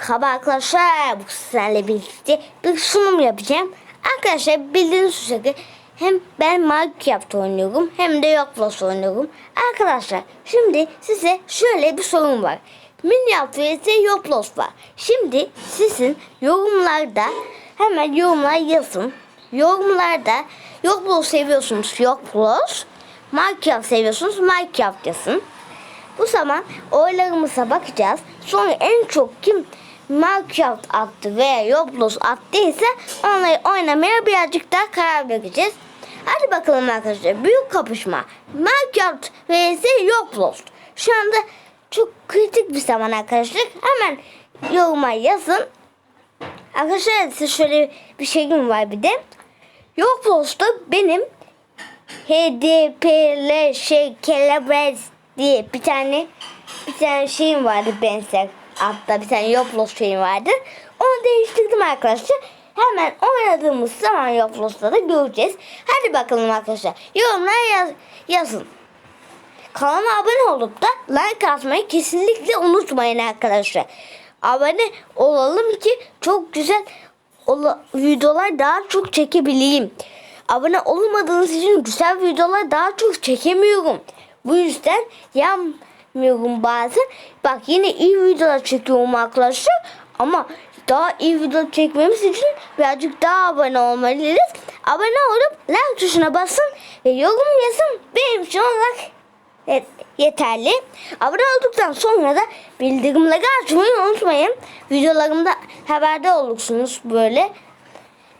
Merhaba arkadaşlar. Bu sizlerle birlikte bir sunum yapacağım. Arkadaşlar bildiğiniz üzere hem ben Minecraft oynuyorum hem de Roblox oynuyorum. Arkadaşlar şimdi size şöyle bir sorun var. Minecraft vs Roblox var. Şimdi sizin yorumlarda hemen yorumlar yazın. Yorumlarda Roblox seviyorsunuz Roblox. Minecraft seviyorsunuz Minecraft yazın. Bu zaman oylarımıza bakacağız. Sonra en çok kim Minecraft attı veya Roblox attıysa onları oynamaya birazcık daha karar vereceğiz. Hadi bakalım arkadaşlar. Büyük kapışma. Minecraft vs Roblox. Şu anda çok kritik bir zaman arkadaşlar. Hemen yoruma yazın. Arkadaşlar size şöyle bir şeyim var bir de. Roblox'ta benim HDPL şey kelebek diye bir tane bir tane şeyim vardı benzer hatta bir tane Roblox şeyim vardı. Onu değiştirdim arkadaşlar. Hemen oynadığımız zaman Roblox'ta da göreceğiz. Hadi bakalım arkadaşlar. Yorumlar yaz, yazın. Kanalıma abone olup da like atmayı kesinlikle unutmayın arkadaşlar. Abone olalım ki çok güzel ola- videolar daha çok çekebileyim. Abone olmadığınız için güzel videolar daha çok çekemiyorum. Bu yüzden yanmıyorum bazen. Bak yine iyi videolar çekiyorum arkadaşlar. Ama daha iyi video çekmemiz için birazcık daha abone olmalıyız. Abone olup like tuşuna basın ve yorum yazın. Benim için olarak Evet, yeterli. Abone olduktan sonra da bildirimleri açmayı unutmayın. Videolarımda haberde olursunuz böyle.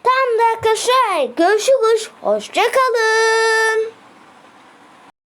Tamam da arkadaşlar görüşürüz. Hoşçakalın.